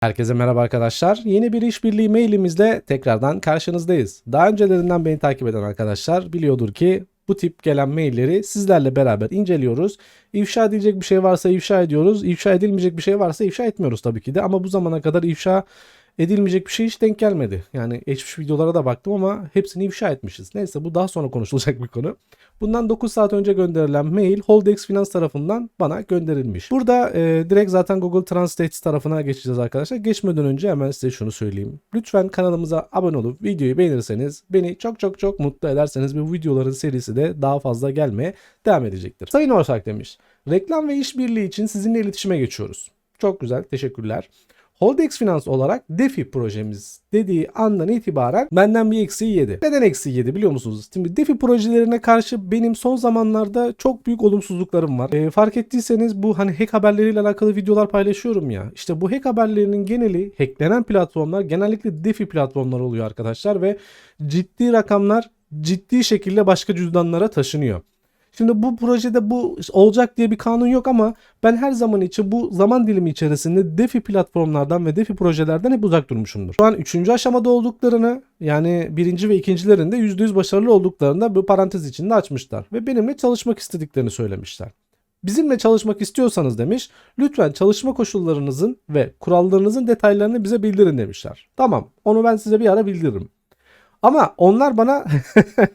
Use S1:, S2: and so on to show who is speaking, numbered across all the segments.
S1: Herkese merhaba arkadaşlar. Yeni bir işbirliği mailimizle tekrardan karşınızdayız. Daha öncelerinden beni takip eden arkadaşlar biliyordur ki bu tip gelen mailleri sizlerle beraber inceliyoruz. İfşa edilecek bir şey varsa ifşa ediyoruz. İfşa edilmeyecek bir şey varsa ifşa etmiyoruz tabii ki de. Ama bu zamana kadar ifşa edilmeyecek bir şey hiç denk gelmedi. Yani geçmiş videolara da baktım ama hepsini ifşa etmişiz. Neyse bu daha sonra konuşulacak bir konu. Bundan 9 saat önce gönderilen mail Holdex Finans tarafından bana gönderilmiş. Burada e, direkt zaten Google Translate tarafına geçeceğiz arkadaşlar. Geçmeden önce hemen size şunu söyleyeyim. Lütfen kanalımıza abone olup videoyu beğenirseniz beni çok çok çok mutlu ederseniz bu videoların serisi de daha fazla gelmeye devam edecektir. Sayın Ortak demiş. Reklam ve işbirliği için sizinle iletişime geçiyoruz. Çok güzel teşekkürler. Holdex Finans olarak DeFi projemiz dediği andan itibaren benden bir eksiği yedi. Neden eksiği yedi biliyor musunuz? Şimdi DeFi projelerine karşı benim son zamanlarda çok büyük olumsuzluklarım var. E, fark ettiyseniz bu hani hack haberleriyle alakalı videolar paylaşıyorum ya. İşte bu hack haberlerinin geneli hacklenen platformlar genellikle DeFi platformlar oluyor arkadaşlar ve ciddi rakamlar ciddi şekilde başka cüzdanlara taşınıyor. Şimdi bu projede bu olacak diye bir kanun yok ama ben her zaman için bu zaman dilimi içerisinde DeFi platformlardan ve DeFi projelerden hep uzak durmuşumdur. Şu an 3. aşamada olduklarını yani birinci ve ikincilerinde %100 başarılı olduklarında bu parantez içinde açmışlar ve benimle çalışmak istediklerini söylemişler. Bizimle çalışmak istiyorsanız demiş, lütfen çalışma koşullarınızın ve kurallarınızın detaylarını bize bildirin demişler. Tamam, onu ben size bir ara bildiririm. Ama onlar bana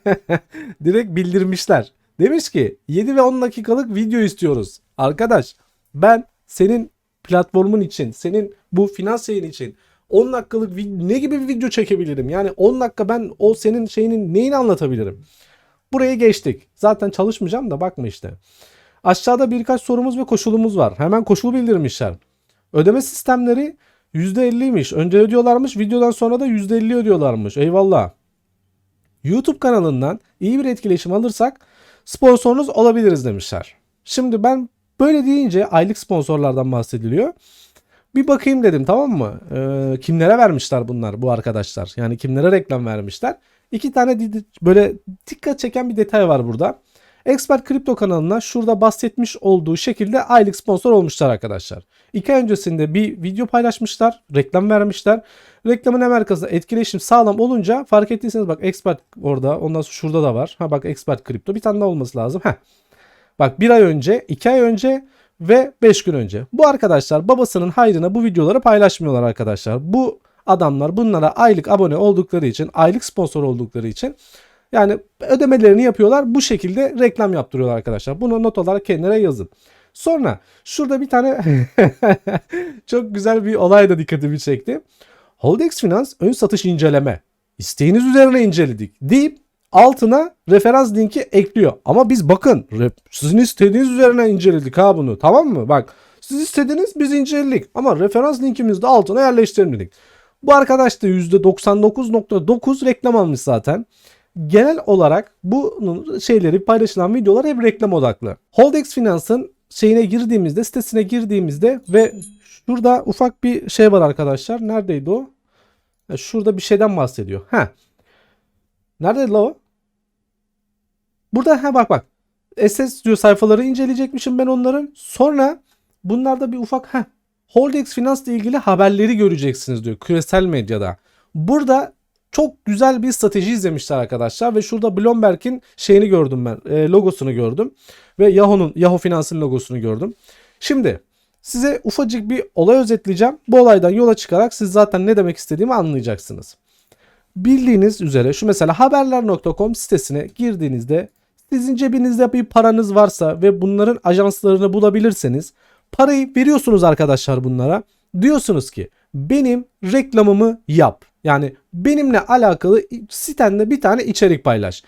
S1: direkt bildirmişler. Demiş ki 7 ve 10 dakikalık video istiyoruz. Arkadaş ben senin platformun için, senin bu finans yayın için 10 dakikalık ne gibi bir video çekebilirim? Yani 10 dakika ben o senin şeyinin neyini anlatabilirim? Buraya geçtik. Zaten çalışmayacağım da bakma işte. Aşağıda birkaç sorumuz ve koşulumuz var. Hemen koşulu bildirmişler. Ödeme sistemleri %50'ymiş. Önce ödüyorlarmış. Videodan sonra da %50 ödüyorlarmış. Eyvallah. YouTube kanalından iyi bir etkileşim alırsak sponsorunuz olabiliriz demişler. Şimdi ben böyle deyince aylık sponsorlardan bahsediliyor. Bir bakayım dedim tamam mı? Ee, kimlere vermişler bunlar bu arkadaşlar? Yani kimlere reklam vermişler? İki tane böyle dikkat çeken bir detay var burada. Expert Kripto kanalına şurada bahsetmiş olduğu şekilde aylık sponsor olmuşlar arkadaşlar. İki ay öncesinde bir video paylaşmışlar, reklam vermişler. Reklamın hemen arkasında etkileşim sağlam olunca fark ettiyseniz bak Expert orada, ondan sonra şurada da var. Ha bak Expert Kripto bir tane daha olması lazım. Heh. Bak bir ay önce, iki ay önce ve 5 gün önce. Bu arkadaşlar babasının hayrına bu videoları paylaşmıyorlar arkadaşlar. Bu adamlar bunlara aylık abone oldukları için, aylık sponsor oldukları için yani ödemelerini yapıyorlar. Bu şekilde reklam yaptırıyorlar arkadaşlar. Bunu not olarak kendilerine yazın. Sonra şurada bir tane çok güzel bir olay da dikkatimi çekti. Holdex Finans ön satış inceleme. İsteğiniz üzerine inceledik deyip altına referans linki ekliyor. Ama biz bakın sizin istediğiniz üzerine inceledik ha bunu tamam mı? Bak siz istediniz biz inceledik ama referans linkimizi de altına yerleştirmedik. Bu arkadaş da %99.9 reklam almış zaten. Genel olarak bunun şeyleri paylaşılan videolar hep reklam odaklı. Holdex Finans'ın şeyine girdiğimizde sitesine girdiğimizde ve şurada ufak bir şey var arkadaşlar. Neredeydi o? Ha, Şurada bir şeyden bahsediyor. Ha. Neredeydi la o? Burada ha bak bak. SS diyor sayfaları inceleyecekmişim ben onların. Sonra bunlarda bir ufak ha Holdex Finans ile ilgili haberleri göreceksiniz diyor küresel medyada. Burada çok güzel bir strateji izlemişler arkadaşlar ve şurada Bloomberg'in şeyini gördüm ben. e, logosunu gördüm ve Yahoo'nun Yahoo Finans'ın logosunu gördüm. Şimdi size ufacık bir olay özetleyeceğim. Bu olaydan yola çıkarak siz zaten ne demek istediğimi anlayacaksınız. Bildiğiniz üzere şu mesela haberler.com sitesine girdiğinizde sizin cebinizde bir paranız varsa ve bunların ajanslarını bulabilirseniz parayı veriyorsunuz arkadaşlar bunlara. Diyorsunuz ki benim reklamımı yap. Yani benimle alakalı sitende bir tane içerik paylaş.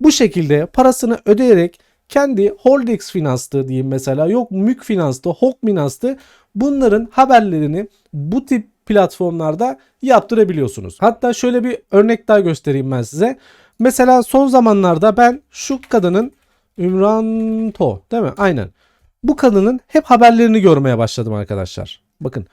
S1: Bu şekilde parasını ödeyerek kendi Holdex Finans'tı diyeyim mesela yok Mük Finans'tı, Hok Finans'tı bunların haberlerini bu tip platformlarda yaptırabiliyorsunuz. Hatta şöyle bir örnek daha göstereyim ben size. Mesela son zamanlarda ben şu kadının Ümran To değil mi? Aynen. Bu kadının hep haberlerini görmeye başladım arkadaşlar. Bakın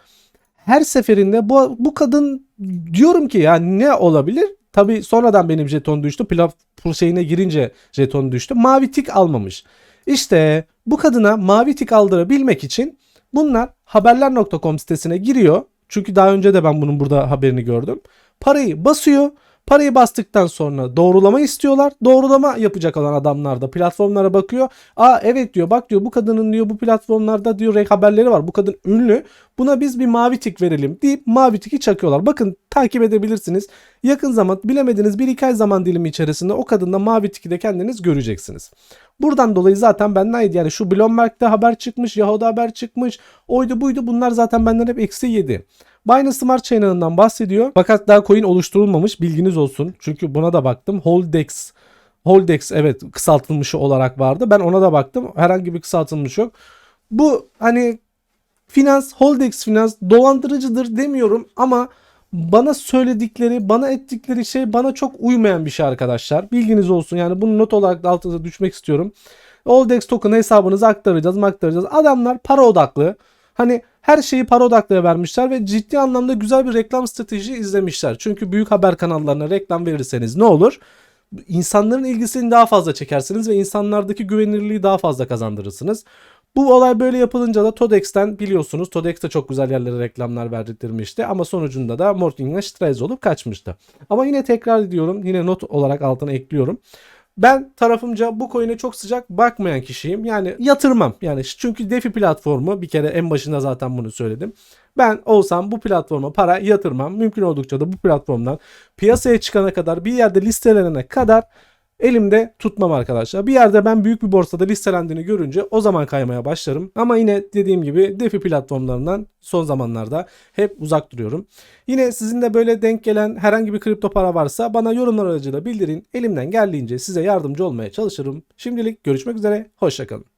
S1: her seferinde bu, bu kadın diyorum ki ya ne olabilir? Tabi sonradan benim jeton düştü. Platform şeyine girince jeton düştü. Mavi tik almamış. İşte bu kadına mavi tik aldırabilmek için bunlar haberler.com sitesine giriyor. Çünkü daha önce de ben bunun burada haberini gördüm. Parayı basıyor. Parayı bastıktan sonra doğrulama istiyorlar. Doğrulama yapacak olan adamlar da platformlara bakıyor. Aa evet diyor bak diyor bu kadının diyor bu platformlarda diyor haberleri var. Bu kadın ünlü. Buna biz bir mavi tik verelim deyip mavi tiki çakıyorlar. Bakın takip edebilirsiniz. Yakın zaman bilemediğiniz bir iki ay zaman dilimi içerisinde o kadında mavi tiki de kendiniz göreceksiniz. Buradan dolayı zaten benden yani şu Bloomberg'de haber çıkmış, Yahoo'da haber çıkmış, oydu buydu bunlar zaten benden hep eksi yedi. Binance Smart Chain ağından bahsediyor. Fakat daha coin oluşturulmamış bilginiz olsun. Çünkü buna da baktım. Holdex Holdex evet kısaltılmışı olarak vardı. Ben ona da baktım. Herhangi bir kısaltılmış yok. Bu hani finans, Holdex finans dolandırıcıdır demiyorum ama bana söyledikleri, bana ettikleri şey bana çok uymayan bir şey arkadaşlar. Bilginiz olsun. Yani bunu not olarak da altına düşmek istiyorum. Holdex token hesabınıza aktaracağız, aktaracağız. Adamlar para odaklı. Hani her şeyi para odaklı vermişler ve ciddi anlamda güzel bir reklam strateji izlemişler. Çünkü büyük haber kanallarına reklam verirseniz ne olur? İnsanların ilgisini daha fazla çekersiniz ve insanlardaki güvenilirliği daha fazla kazandırırsınız. Bu olay böyle yapılınca da Todex'ten biliyorsunuz Todex de çok güzel yerlere reklamlar verdirmişti ama sonucunda da Morting'e stress olup kaçmıştı. Ama yine tekrar ediyorum yine not olarak altına ekliyorum. Ben tarafımca bu coin'e çok sıcak bakmayan kişiyim. Yani yatırmam. Yani çünkü DeFi platformu bir kere en başında zaten bunu söyledim. Ben olsam bu platforma para yatırmam. Mümkün oldukça da bu platformdan piyasaya çıkana kadar bir yerde listelenene kadar elimde tutmam arkadaşlar. Bir yerde ben büyük bir borsada listelendiğini görünce o zaman kaymaya başlarım. Ama yine dediğim gibi DeFi platformlarından son zamanlarda hep uzak duruyorum. Yine sizin de böyle denk gelen herhangi bir kripto para varsa bana yorumlar aracılığıyla bildirin. Elimden geldiğince size yardımcı olmaya çalışırım. Şimdilik görüşmek üzere. Hoşçakalın.